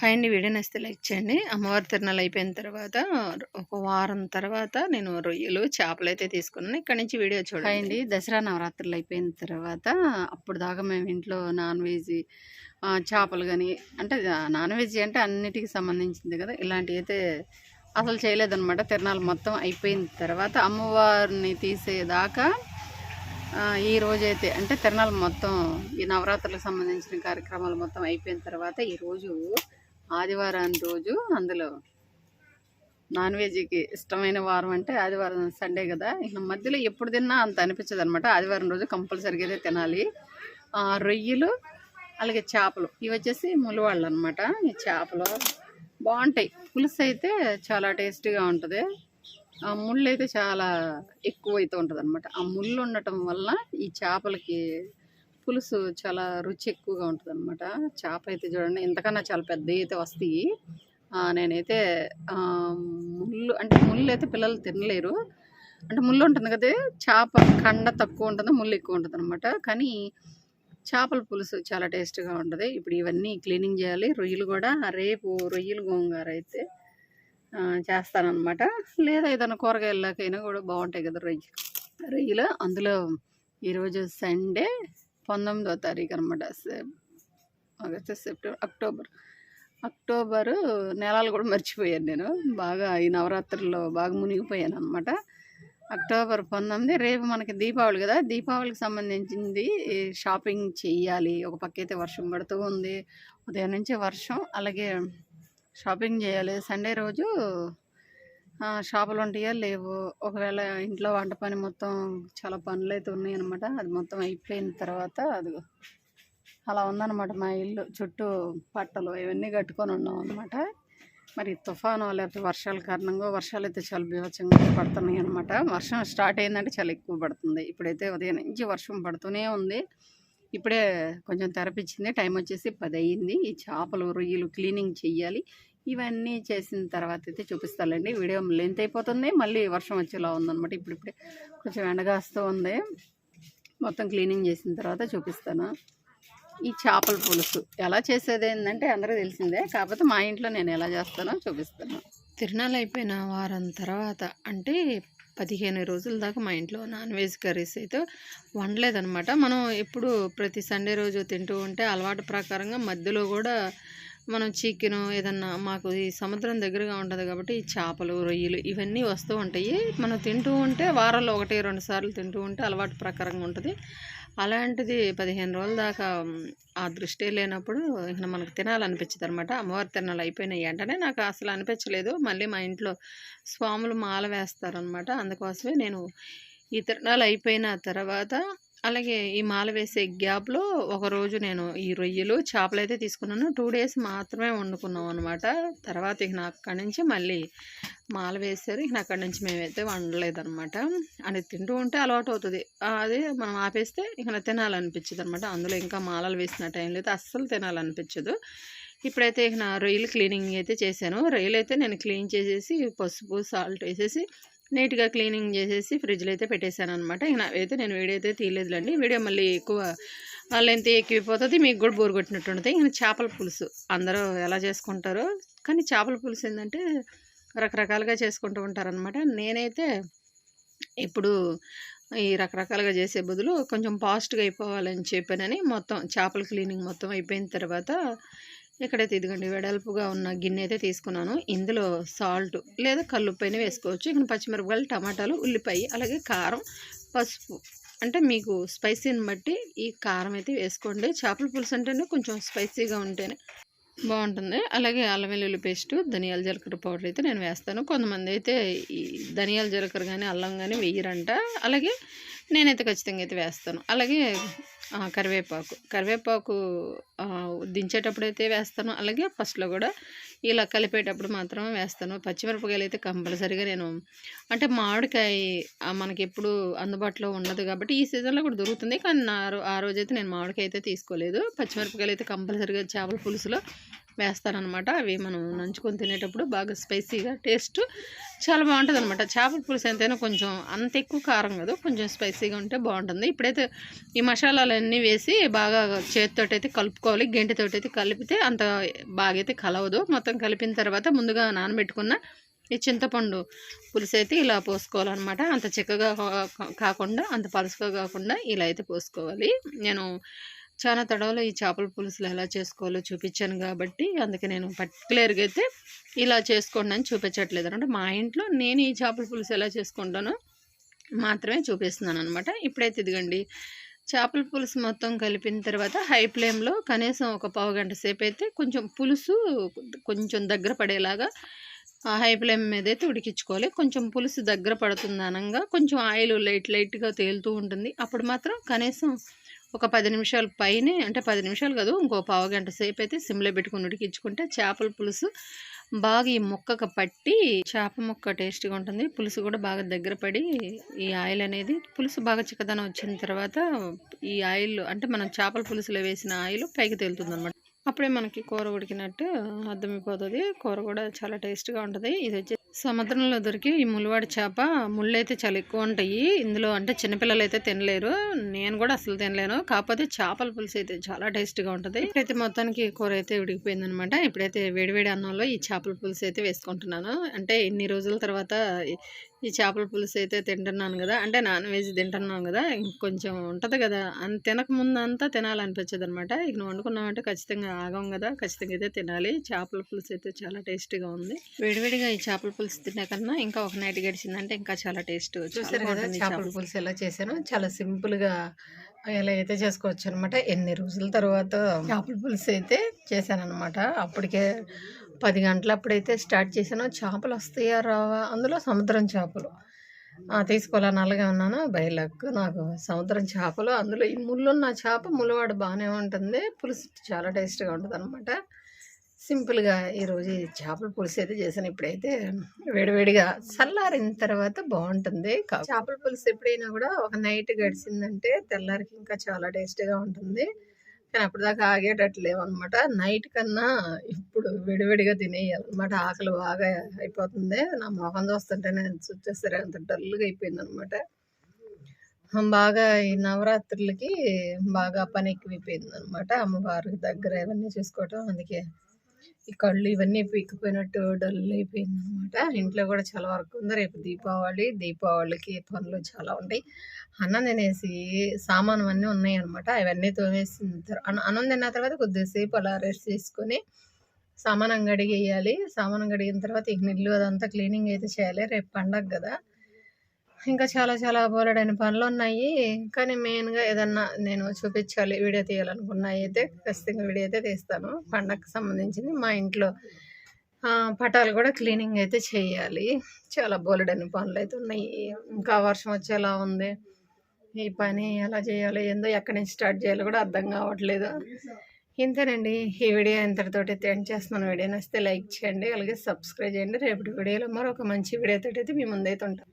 Hi అండి video నచ్చితే like చేయండి. అమ్మవారి తిరణాలు అయిపోయిన తర్వాత ఒక వారం తర్వాత నేను రొయ్యలు చేపలు అయితే తీసుకున్నాను. ఇక్కడ నుంచి వీడియో చూడండి. అండి దసరా నవరాత్రులు అయిపోయిన తర్వాత అప్పుడు దాకా మేము ఇంట్లో నాన్ వెజ్ చేపలు కానీ అంటే నాన్ వెజ్ అంటే అన్నిటికీ సంబంధించింది కదా. ఇలాంటివి అయితే అసలు చేయలేదన్నమాట. తిరణాలు మొత్తం అయిపోయిన తర్వాత అమ్మవారిని తీసేదాకా ఈ రోజైతే అంటే తిరణాలు మొత్తం ఈ నవరాత్రులకు సంబంధించిన కార్యక్రమాలు మొత్తం అయిపోయిన తర్వాత ఈరోజు ఆదివారం రోజు అందులో నాన్ వెజ్కి ఇష్టమైన వారం అంటే ఆదివారం సండే కదా. ఇక మధ్యలో ఎప్పుడు తిన్నా అంత అనిపించదు అనమాట ఆదివారం రోజు కంపల్సరిగా అయితే తినాలి. ఆ, రొయ్యలు అలాగే చేపలు. ఇవి వచ్చేసి ములవాళ్ళు అనమాట ఈ చేపలు బాగుంటాయి. పులుసు అయితే చాలా టేస్టీగా ఉంటుంది. ఆ ముళ్ళు అయితే చాలా ఎక్కువ అయితే ఉంటుంది అనమాట ఆ ముళ్ళు ఉండటం వల్ల ఈ చేపలకి పులుసు చాలా రుచి ఎక్కువగా ఉంటుంది అనమాట చేప అయితే చూడండి ఇంతకన్నా చాలా పెద్దవి అయితే వస్తాయి నేనైతే ముళ్ళు అంటే ముళ్ళు అయితే పిల్లలు తినలేరు. అంటే ముళ్ళు ఉంటుంది కదా చేప కండ తక్కువ ఉంటుంది ముళ్ళు ఎక్కువ ఉంటుంది అనమాట కానీ చేపల పులుసు చాలా టేస్ట్గా ఉంటుంది. ఇప్పుడు ఇవన్నీ క్లీనింగ్ చేయాలి రొయ్యలు కూడా రేపు రొయ్యలు గోంగారు అయితే చేస్తానమాట చేస్తానన్నమాట. లేదా ఏదైనా కూరగాయలకైనా కూడా బాగుంటాయి కదా రొయ్యలు. రొయ్యలు అందులో ఈరోజు సండే పంతొమ్మిదో తారీఖు అనమాట ఆగస్ట్ సెప్టెంబర్ అక్టోబర్. అక్టోబరు నెలలు కూడా మర్చిపోయాను నేను. బాగా ఈ నవరాత్రుల్లో బాగా మునిగిపోయాను అనమాట అక్టోబర్ పంతొమ్మిది రేపు మనకి దీపావళి కదా. దీపావళికి సంబంధించింది షాపింగ్ చేయాలి. ఒక పక్క అయితే వర్షం పడుతూ ఉంది. ఉదయం నుంచి వర్షం అలాగే షాపింగ్ చేయాలి. సండే రోజు షాపులు ఉంటాయో? లేవు. ఒకవేళ ఇంట్లో వంట పని మొత్తం చాలా పనులు అయితే ఉన్నాయన్నమాట. అది మొత్తం అయిపోయిన తర్వాత అది అలా ఉందన్నమాట మా ఇల్లు. చుట్టూ పట్టలు ఇవన్నీ కట్టుకొని ఉన్నాం అనమాట మరి తుఫాను లేకపోతే వర్షాల కారణంగా వర్షాలు అయితే చాలా బీభత్సంగా పడుతున్నాయి అనమాట వర్షం స్టార్ట్ అయిందంటే చాలా ఎక్కువ పడుతుంది. ఇప్పుడైతే ఉదయం నుంచి వర్షం పడుతూనే ఉంది. ఇప్పుడే కొంచెం తెరపించింది. టైం వచ్చేసి పది అయ్యింది. ఈ చేపలు రొయ్యలు క్లీనింగ్ చెయ్యాలి. ఇవన్నీ చేసిన తర్వాత అయితే చూపిస్తానండి వీడియో లెంత్ అయిపోతుంది. మళ్ళీ వర్షం వచ్చేలా ఉందన్నమాట. ఇప్పుడిప్పుడే కొంచెం ఎండగాస్తూ ఉంది. మొత్తం క్లీనింగ్ చేసిన తర్వాత చూపిస్తాను. ఈ చేపల పులుసు ఎలా చేసేది ఏంటంటే అందరూ తెలిసిందే. కాకపోతే మా ఇంట్లో నేను ఎలా చేస్తానో చూపిస్తాను. తిరునాలు అయిపోయిన వారం తర్వాత అంటే పదిహేను రోజుల దాకా మా ఇంట్లో నాన్ వెజ్ కర్రీస్ అయితే వండలేదనమాట మనం ఎప్పుడు ప్రతి సండే రోజు తింటూ ఉంటే అలవాటు ప్రకారంగా మధ్యలో కూడా మనం చికెన్ ఏదన్నా మాకు ఈ సముద్రం దగ్గరగా ఉంటుంది కాబట్టి చేపలు రొయ్యలు ఇవన్నీ వస్తూ ఉంటాయి. మనం తింటూ ఉంటే వారాల్లో ఒకటి రెండు సార్లు తింటూ ఉంటే అలవాటు ప్రకారంగా ఉంటుంది. అలాంటిది పదిహేను రోజుల దాకా ఆ దృష్టి లేనప్పుడు ఇక మనకు తినాలనిపించదు అనమాట అమ్మవారి తిరణాలు అయిపోయినాయి వెంటనే నాకు అసలు అనిపించలేదు. మళ్ళీ మా ఇంట్లో స్వాములు మాల వేస్తారనమాట అందుకోసమే నేను ఈ తిరణాలు అయిపోయిన తర్వాత అలాగే ఈ మాల వేసే గ్యాప్లో ఒకరోజు నేను ఈ రొయ్యలు చేపలు అయితే తీసుకున్నాను. టూ డేస్ మాత్రమే వండుకున్నాం అనమాట తర్వాత ఇక నా అక్కడి నుంచి మళ్ళీ మాల వేసారు ఇక అక్కడి నుంచి మేమైతే వండలేదన్నమాట. అది తింటూ ఉంటే అలవాటు అవుతుంది. అదే మనం ఆపేస్తే ఇక తినాలనిపించదు అనమాట అందులో ఇంకా మాలలు వేసిన టైంలో అయితే అస్సలు తినాలనిపించదు. ఇప్పుడైతే ఇక నా రొయ్యలు క్లీనింగ్ అయితే చేశాను. రొయ్యలు అయితే నేను క్లీన్ చేసేసి పసుపు సాల్ట్ వేసేసి నీట్గా క్లీనింగ్ చేసేసి ఫ్రిడ్జ్లో అయితే పెట్టేశాను అనమాట ఇక అయితే నేను వీడియో అయితే తీయలేదులేండి వీడియో మళ్ళీ ఎక్కువ లెంత్ ఎక్కువైపోతుంది మీకు కూడా బోర్ కొట్టినట్టు ఉంటుంది ఇంకా చేపల పులుసు అందరూ ఎలా చేసుకుంటారో కానీ చేపల పులుసు ఏంటంటే రకరకాలుగా చేసుకుంటూ ఉంటారనమాట నేనైతే ఇప్పుడు ఈ రకరకాలుగా చేసే బదులు కొంచెం ఫాస్ట్గా అయిపోవాలని చెప్పానని మొత్తం చేపల క్లీనింగ్ మొత్తం అయిపోయిన తర్వాత ఇక్కడైతే ఇదిగోండి వెడల్పుగా ఉన్న గిన్నె అయితే తీసుకున్నాను. ఇందులో సాల్ట్ లేదా కల్లుపైన వేసుకోవచ్చు. ఇక్కడ పచ్చిమిరపకాయలు టమాటాలు ఉల్లిపాయ అలాగే కారం పసుపు. అంటే మీకు స్పైసీని బట్టి ఈ కారం అయితే వేసుకోండి. చేపల పులుసు అంటేనే కొంచెం స్పైసీగా ఉంటేనే బాగుంటుంది. అలాగే అల్లం వెల్లుల్లి పేస్ట్ ధనియాల జీలకర్ర పౌడర్ అయితే నేను వేస్తాను. కొంతమంది అయితే ఈ ధనియాల జీలకర్ర కానీ అల్లం కానీ వేయరంట. అలాగే నేనైతే ఖచ్చితంగా అయితే వేస్తాను. అలాగే కరివేపాకు. కరివేపాకు దించేటప్పుడు అయితే వేస్తాను. అలాగే ఫస్ట్లో కూడా ఇలా కలిపేటప్పుడు మాత్రమే వేస్తాను. పచ్చిమిరపకాయలు అయితే కంపల్సరీగా నేను అంటే మామిడికాయ మనకి ఎప్పుడు అందుబాటులో ఉండదు కాబట్టి ఈ సీజన్లో కూడా దొరుకుతుంది. కానీ నా రో- ఆ రోజైతే నేను మామిడికాయ అయితే తీసుకోలేదు. పచ్చిమిరపకాయలు అయితే కంపల్సరీగా చేపల పులుసులో వేస్తారనమాట. అవి మనం నంచుకొని తినేటప్పుడు బాగా స్పైసీగా టేస్ట్ చాలా బాగుంటుంది అనమాట చేపల పులుసు ఎంతైనా కొంచెం అంత ఎక్కువ కారం కాదు కొంచెం స్పైసీగా ఉంటే బాగుంటుంది. ఇప్పుడైతే ఈ మసాలాలన్నీ వేసి బాగా చేతితోటైతే కలుపుకోవాలి గెంటితోటైతే అయితే కలిపితే అంత బాగా అయితే కలవదు. మొత్తం కలిపిన తర్వాత ముందుగా నానబెట్టుకున్న ఈ చింతపండు పులుసు అయితే ఇలా పోసుకోవాలన్నమాట అంత చిక్కగా కాకుండా అంత పలుసుగా కాకుండా ఇలా అయితే పోసుకోవాలి. నేను చాలా తడవలో ఈ చేపల పులుసులు ఎలా చేసుకోవాలో చూపించాను కాబట్టి అందుకే నేను పర్టికులర్గా అయితే ఇలా చేసుకోండి అని చూపించట్లేదు. అంటే మా ఇంట్లో నేను ఈ చేపల పులుసు ఎలా చేసుకుంటానో మాత్రమే చూపిస్తున్నాను అనమాట ఇప్పుడైతే ఇదిగండి చేపల పులుసు మొత్తం కలిపిన తర్వాత హై ఫ్లేమ్లో కనీసం ఒక పావు గంట సేపు అయితే కొంచెం పులుసు కొంచెం దగ్గర పడేలాగా ఆ హై ఫ్లేమ్ మీద అయితే ఉడికించుకోవాలి. కొంచెం పులుసు దగ్గర పడుతుంది అనగా కొంచెం ఆయిల్ లైట్ లైట్గా తేలుతూ ఉంటుంది. అప్పుడు మాత్రం కనీసం ఒక పది నిమిషాల పైనే అంటే పది నిమిషాలు కాదు ఇంకో పావు గంట సేపు అయితే సిమ్లో పెట్టుకుని ఉడికించుకుంటే చేపల పులుసు బాగా ఈ ముక్కకు పట్టి చేప ముక్క టేస్ట్గా ఉంటుంది. పులుసు కూడా బాగా దగ్గర పడి ఈ ఆయిల్ అనేది పులుసు బాగా చిక్కదనం వచ్చిన తర్వాత ఈ ఆయిల్ అంటే మనం చేపల పులుసులో వేసిన ఆయిల్ పైకి తేలుతుంది అనమాట అప్పుడే మనకి కూర ఉడికినట్టు అర్థమైపోతుంది. కూర కూడా చాలా టేస్ట్గా ఉంటుంది. ఇది వచ్చి సముద్రంలో దొరికి ఈ ములివాడి చేప ముళ్ళు అయితే చాలా ఎక్కువ ఉంటాయి. ఇందులో అంటే చిన్నపిల్లలు అయితే తినలేరు. నేను కూడా అసలు తినలేను. కాకపోతే చేపల పులుసు అయితే చాలా టేస్ట్గా ఉంటుంది. ఇప్పుడైతే మొత్తానికి కూర అయితే ఉడికిపోయింది అనమాట ఇప్పుడైతే వేడివేడి అన్నంలో ఈ చేపల పులుసు అయితే వేసుకుంటున్నాను. అంటే ఇన్ని రోజుల తర్వాత ఈ- చేపల పులుసు అయితే తింటున్నాను కదా. అంటే నాన్ వెజ్ తింటున్నాను కదా. ఇంకొంచెం ఉంటుంది కదా. అంత తినక ముందు అంతా తినాలనిపించదు అనమాట ఇక నువ్వు వండుకున్నావంటే ఖచ్చితంగా ఆగం కదా. ఖచ్చితంగా అయితే తినాలి. చేపల పులుసు అయితే చాలా టేస్ట్గా ఉంది. వేడివేడిగా ఈ చేపల పులుసు తినే కన్నా ఇంకా ఒక నైట్ గడిచిందంటే ఇంకా చాలా టేస్ట్ చూసారు కదా చేపల పులుసు ఎలా చేశాను. చాలా సింపుల్గా ఎలా అయితే చేసుకోవచ్చు అనమాట ఎన్ని రోజుల తర్వాత చేపల పులుసు అయితే చేశాను అనమాట అప్పటికే పది గంటల అప్పుడైతే స్టార్ట్ చేశాను చేపలు వస్తాయా రావా అందులో సముద్రం చేపలు. తీసుకోవాలని అలాగే ఉన్నాను? By luck. నాకు సముద్రం చేపలు అందులో ఈ ముళ్ళున్న చేప ముళ్ళవాడు బాగానే ఉంటుంది. పులుసు చాలా టేస్ట్గా ఉంటుంది అనమాట సింపుల్గా ఈరోజు చేపల పులుసు అయితే చేశాను. ఇప్పుడైతే వేడివేడిగా చల్లారిన తర్వాత బాగుంటుంది. చేపల పులుసు ఎప్పుడైనా కూడా ఒక నైట్ గడిచిందంటే తెల్లారికి ఇంకా చాలా టేస్టీగా ఉంటుంది. కానీ అప్పటిదాకా ఆగేటట్లు అనమాట నైట్ కన్నా ఇప్పుడు విడివిడిగా తినేయాలన్నమాట ఆకలి బాగా అయిపోతుంది నా మొహం చూస్తుంటే నేను చూసేసరి అంత డల్గా అయిపోయింది అనమాట బాగా ఈ నవరాత్రులకి బాగా పని ఎక్కువైపోయింది అనమాట అమ్మవారికి దగ్గర ఇవన్నీ చూసుకోవటం అందుకే ఈ కళ్ళు ఇవన్నీ పీకిపోయినట్టు డల్ అయిపోయింది అనమాట ఇంట్లో కూడా చాలా వర్క్ ఉంది. రేపు దీపావళి దీపావళికి పనులు చాలా ఉంటాయి. అన్నం తినేసి సామాను అన్నీ ఉన్నాయి అనమాట అవన్నీ తోమేసిన తర్వాత అన్నం- తిన్న తర్వాత కొద్దిసేపు అలా రెస్ట్ తీసుకొని సామానం కడిగేయాలి సామానం కడిగిన తర్వాత ఇక నిల్లు అదంతా క్లీనింగ్ అయితే చేయాలి. రేపు పండగ కదా. ఇంకా చాలా చాలా బోలెడైన పనులు ఉన్నాయి కానీ మెయిన్గా ఏదన్నా నేను చూపించాలి వీడియో తీయాలనుకున్నాయి అయితే ఖచ్చితంగా వీడియో అయితే తీస్తాను. పండగకి సంబంధించింది మా ఇంట్లో పటాలు కూడా క్లీనింగ్ అయితే చేయాలి. చాలా బోలెడైన పనులు అయితే ఉన్నాయి. ఇంకా వర్షం వచ్చేలా ఉంది. ఈ పని ఎలా చేయాలి ఏందో ఎక్కడి నుంచి స్టార్ట్ చేయాలో కూడా అర్థం కావట్లేదు. ఇంతేనండి. ఈ వీడియో ఇంతటితోటి అయితే ఎండ్ చేస్తున్నాను. వీడియో నచ్చితే లైక్ చేయండి అలాగే సబ్స్క్రైబ్ చేయండి. రేపటి వీడియోలో మరొక మంచి వీడియోతో అయితే మీ ముందైతే ఉంటాం